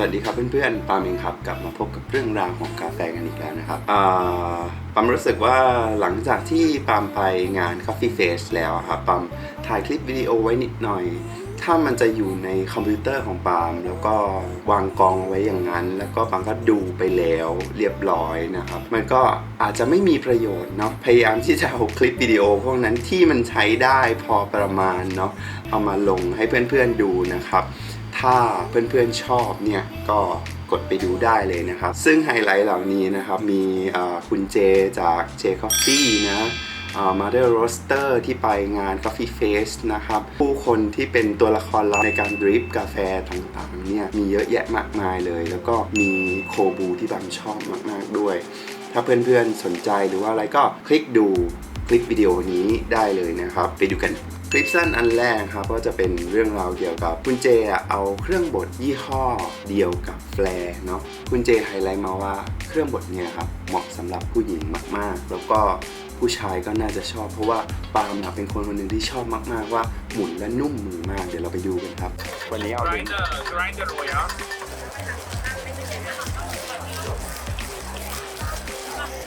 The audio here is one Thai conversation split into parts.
วัสดีครับเพื่อนๆ ปาล์มเองครับกลับมาพบกับเรื่องราวของกาแฟกันอีกแล้วนะครับปาล์มรู้สึกว่าหลังจากที่ปาล์มไปงาน Coffee Face แล้วอะครับปาล์มถ่ายคลิปวิดีโอไว้นิดหน่อย ถ้ามันจะอยู่ในคอมพิวเตอร์ของปาล์มแล้วก็วางกองไว้อย่างนั้น แล้วก็ปาล์มก็ดูไปแล้วเรียบร้อยนะครับ มันก็อาจจะไม่มีประโยชน์เนาะพยายามที่จะเอาคลิปวิดีโอพวกนั้นที่มันใช้ได้พอประมาณเนาะเอามาลงให้เพื่อนๆดูนะครับ ถ้าเพื่อนๆชอบเนี่ยก็กดไปดูได้เลยนะครับ ซึ่งไฮไลท์เหล่านี้นะครับ มีคุณเจจาก J Coffee นะมาเดอร์โรสเตอร์ที่ไปงาน Coffee Face นะครับ ผู้คนที่เป็นตัวละครลับในการดริปกาแฟต่างๆเนี่ยมีเยอะแยะมากมายเลย แล้วก็มีโคบูที่บางชอบมากๆด้วย ถ้าเพื่อนๆสนใจหรือว่าอะไรก็คลิกดูคลิปวิดีโอนี้ได้เลยนะครับ ไปดูกัน คลิปสั้นอันแรกครับก็จะเป็นเรื่องราวเกี่ยวกับคุณเจอะเอาเครื่องบดยี่ห้อเดียวกับแฟร์เนาะคุณเจไฮไลท์มาว่าเครื่องบดเนี่ยครับเหมาะสำหรับผู้หญิงมากๆ แล้วก็ผู้ชายก็น่าจะชอบ เพราะว่าปาล์มอะเป็นคนคนหนึ่งที่ชอบมากๆว่าหมุนและนุ่มมือมากเดี๋ยวเราไปดูกันครับ วันนี้เอาเป็น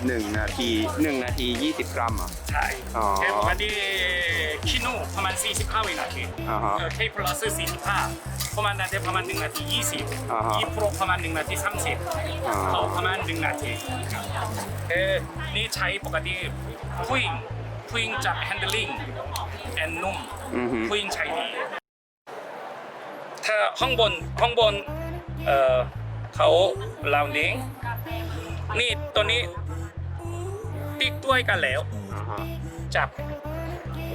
grinder grinder royal หนึ่งนาทีหนึ่งนาที 20 กรัมอะ ใช่อ๋อแค่ปกติคิโนประมาณ 45วินาทีอ่าฮะเออ K plus 45ประมาณนาทีประมาณ1นาที อ่าฮะ20ยี่โปรประมาณ1นาทีอ่า30เขาประมาณ1นาทีเออนี่ใช้ปกติผู้หญิงผู้หญิงจะ handling and นุ่มอือฮึผู้หญิงใช้ดีถ้าข้างบนข้างบนเอ่อเขา rounding นี่ตัวนี้ ติ๊กด้วยกันแล้วอ่าฮะจับ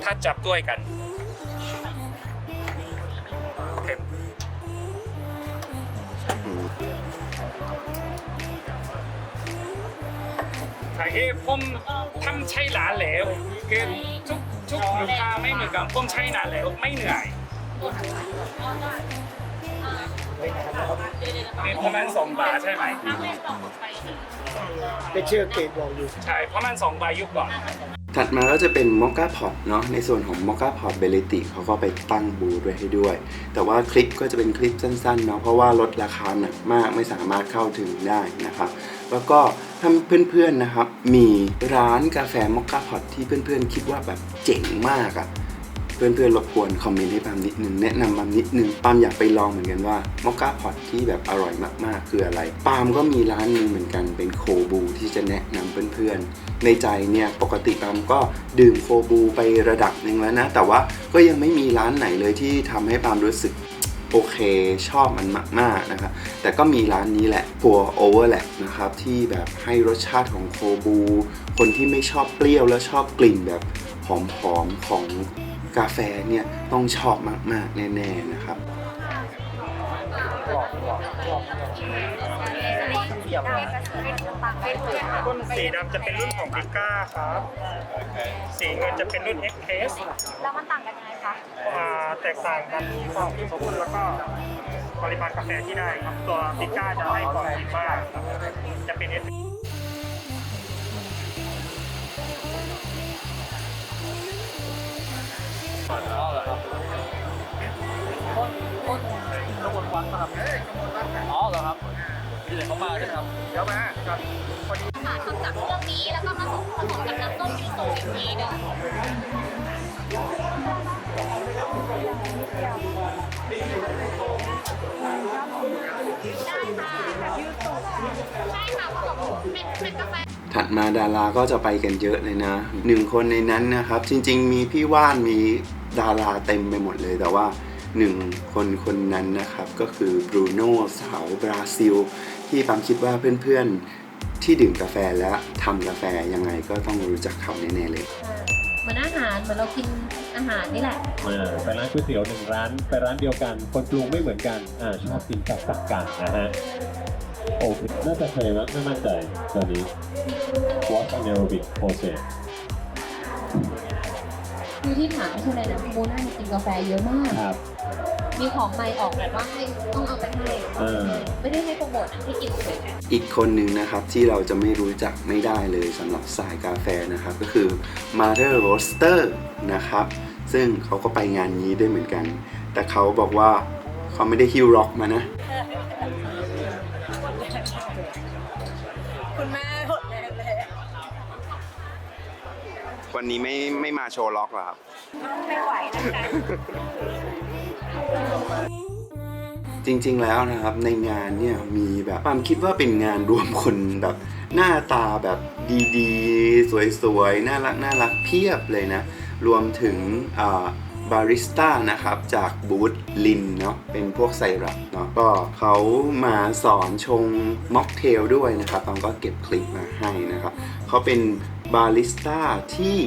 ถ้าจับด้วยกันเข็มอืมถ่ายเอ้ผมทำใช้หลานแล้วคือทุกทุกลูกค้าไม่เหมือนกันผมใช้นานแล้วไม่เหนื่อยนี่ประมาณสองบาทใช่ไหม เป็นชื่อเกตบอกอยู่ใช่ประมาณสองบาทยุคก่อนถัดมาก็จะเป็นมอ c ก้าพอ t เนาะในส่วนของมอ c ก้าพอ t เบลติเขาก็ไปตั้งบูธไว้ให้ด้วย แต่ว่าคลิปก็จะเป็นคลิปสั้นๆเนาะเพราะว่าลดราคาหนักมากไม่สามารถเข้าถึงได้นะครับ แล้วก็ถ้าเพื่อนๆนะครับ มีร้านกาแฟมอ c ก้าพอ t ที่เพื่อนๆ คิดว่าแบบเจ๋งมากอะ เพื่อนๆรบกวนคอมเมนต์ให้ปามนิดนึงแนะนำปามนิดนึงปามอยากไปลองเหมือนกันว่ามอคก้าพอตที่แบบอร่อยมากๆ คืออะไรปามก็มีร้านหนึงเหมือนกันเป็นโคบูที่จะแนะนำเพื่อนๆ ในใจเนี่ยปกติปามก็ดื่มโคบูไประดับหนึ่งแล้วนะ แต่ว่าก็ยังไม่มีร้านไหนเลยที่ทำให้ปามรู้สึกโอเคชอบมันมากๆนะครับแต่ก็มีร้านนี้แหละปัวโอเวอร์แหละนะครับที่แบบให้รสชาติของโคบู คนที่ไม่ชอบเปรี้ยวแล้วชอบกลิ่นแบบหอมๆของ กาแฟเนี่ยต้องชอบมาก ๆ แน่ ๆ นะครับต้นสีดำจะเป็นรุ่นของพิก้าครับ สีเงินจะเป็นรุ่น X Case แล้วมันต่างกันยังไงคะอ่าแตกต่างกันที่ความเข้มข้นแล้วก็ปริมาณกาแฟที่ได้ครับ ตัวพิก้าจะให้ความคิดมาก ครับจะเป็น S อ๋อเหรอครับมีแต่เขามาใช่ไหมครับเดี๋ยวมาครับพอดีค่ะทำจากเครื่องนี้แล้วก็มาผสมกับน้ำส้มยูสุอีกทีหนึงได้ค่ะใช่ค่ะผสมเป็นเป็นกาแฟถัดมาดาราก็จะไปกันเยอะเลยนะหนึ่งคนในนั้นนะครับ จริง ๆ มีพี่ว่านมี ดาราเต็มไปหมดเลยแต่ว่าหนึ่งคนคนนั้นนะครับก็คือบรูโน่สาวบราซิล ที่ปามคิดว่าเพื่อนๆที่ดื่มกาแฟและทำกาแฟยังไงก็ต้องรู้จักเขาแน่ๆเลย เหมือนอาหารเหมือนเรากินอาหารนี่แหละอ่าไปร้านก๋วยเตี๋ยวหนึ่งร้านไปร้านเดียวกัน คนปรุงไม่เหมือนกันอ่าชอบกินแตกต่างกันนะฮะโอเคน่าจะเคยมั้ยไม่มั่นใจตอนนี้ What anaerobic process คือที่ถามไม่ใช่อะไรนะโบน่ากินกาแฟเยอะมาก ครับ มีของใหม่ออกแบบว่าให้ต้องเอาไปให้เออ ไม่ได้ให้โปรโมทนะให้กินเฉยอีกคนหนึ่งนะครับที่เราจะไม่รู้จักไม่ได้เลยสำหรับสายกาแฟนะครับ ก็คือ Mother Roaster นะครับ ซึ่งเขาก็ไปงานนี้ด้วยเหมือนกัน แต่เขาบอกว่าเขาไม่ได้ฮิวร็อกมานะ คุณแม่ วันนี้ไม่ไม่มาโชว์ล็อกเหรอครับ ไม่ไหวนะคะจริงๆแล้วนะครับในงานเนี่ยมีแบบความคิดว่าเป็นงานรวมคนแบบหน้าตาแบบดีๆ สวยๆ น่ารักน่ารักเพียบเลยนะ รวมถึง บาริสต้านะครับ จากบูธลินเนาะเป็นพวกไซรัปเนาะก็เขามาสอนชงม็อกเทลด้วยนะครับปามก็เก็บคลิปมาให้นะครับเขาเป็นบาริสต้าที่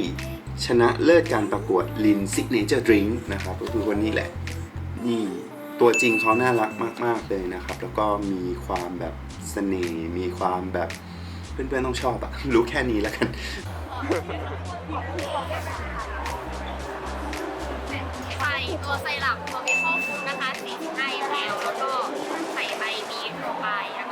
ชนะเลิศการประกวดลินซิกเนเจอร์ดริงนะครับก็คือคนนี้แหละ นี่ตัวจริงเขาน่ารักมาก ๆ เลยนะครับ แล้วก็มีความแบบเสน่ห์มีความแบบเพื่อนๆต้องชอบอะรู้แค่นี้แล้วกัน ใส่ตัวไซรัปตัวเมเปิลฟูดนะคะ45 ml แล้วก็ใส่ใบมีลงไปแล้วก็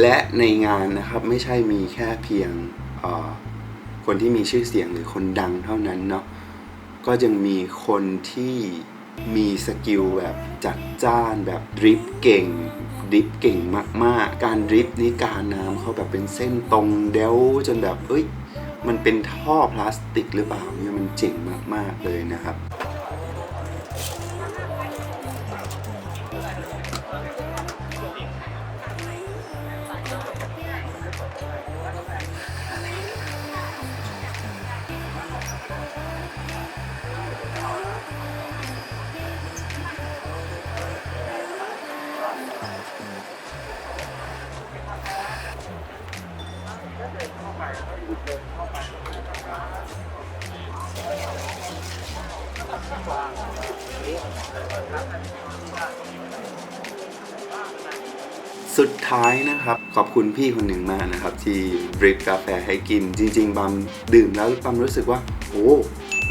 และในงานนะครับไม่ใช่มีแค่เพียงคนที่มีชื่อเสียงหรือคนดังเท่านั้นเนาะก็ยังมีคนที่มีสกิลแบบจัดจ้านแบบดริฟต์เก่งดริฟต์เก่งมาก ๆ การดริฟต์นี่การน้ำเขาแบบเป็นเส้นตรงเดวจนแบบเอ้ยมันเป็นท่อพลาสติกหรือเปล่าเนี่ยมันเจ๋งมาก ๆ เลยนะครับ สุดท้ายนะครับ ขอบคุณพี่คนหนึ่งมากนะครับ ที่บริฟกาแฟให้กิน จริง ๆบัมดื่มแล้วบัมรู้สึกว่าโอ้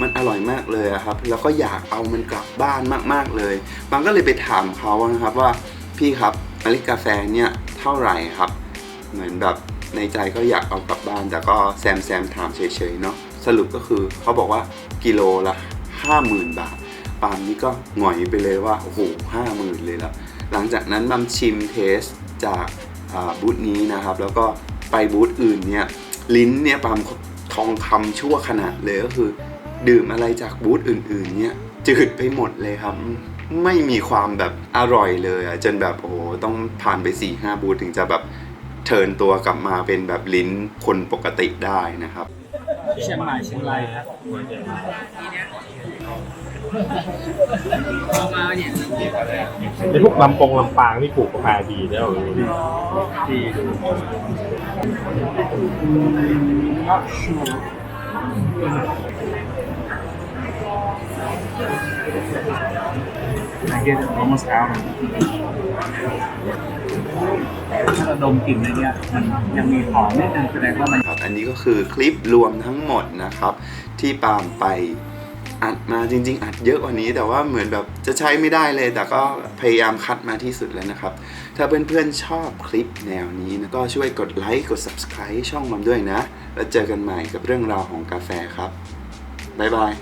มันอร่อยมากเลยครับ แล้วก็อยากเอามันกลับบ้านมากๆเลยบัมก็เลยไปถามเขานะครับว่าพี่ครับเมล็ดกาแฟเนี่ยเท่าไหร่ครับ เหมือนแบบในใจก็อยากเอากลับบ้าน แต่ก็แซมแซมถามเฉยๆเนาะสรุปก็คือเขาบอกว่ากิโลละ50,000 บาท ปามนี่ก็หงอยไปเลยว่า โอ้โหห้าหมื่นเลยแล้ว หลังจากนั้นบัมชิมเทสจากบูธนี้นะครับ แล้วก็ไปบูธอื่นเนี่ยลิ้นเนี่ยปามทองคำชั่วขนาดเลยก็คือ ดื่มอะไรจากบูธอื่น ๆ เนี่ยจืดไปหมดเลยครับ ไม่มีความแบบอร่อยเลยอะจนแบบโอ้โหต้องผ่านไป4ี่ห้าบูธถึงจะแบบเทินตัวกลับมาเป็นแบบลิ้นคนปกติได้นะครับเชียงใหม่เชียงรายครับ เอามาเนี่ยในพวกลำปงลำปางนี่ปลูกกาแฟดีแล้วดี I get it almost out ถ้าเราดมกลิ่นในเนี้ยมันยังมีหอมนิดนึงแสดงว่ามันครับอันนี้ก็คือคลิปรวมทั้งหมดนะครับ ที่ปาล์มไป อัดมาจริง ๆ อัดเยอะกว่านี้ แต่ว่าเหมือนแบบจะใช้ไม่ได้เลย แต่ก็พยายามคัดมาที่สุดแล้วนะครับ ถ้าเพื่อนๆชอบคลิปแนวนี้นะก็ช่วยกดไลค์กด subscribe ช่องมันด้วยนะ แล้วเจอกันใหม่กับเรื่องราวของกาแฟครับบ๊ายบาย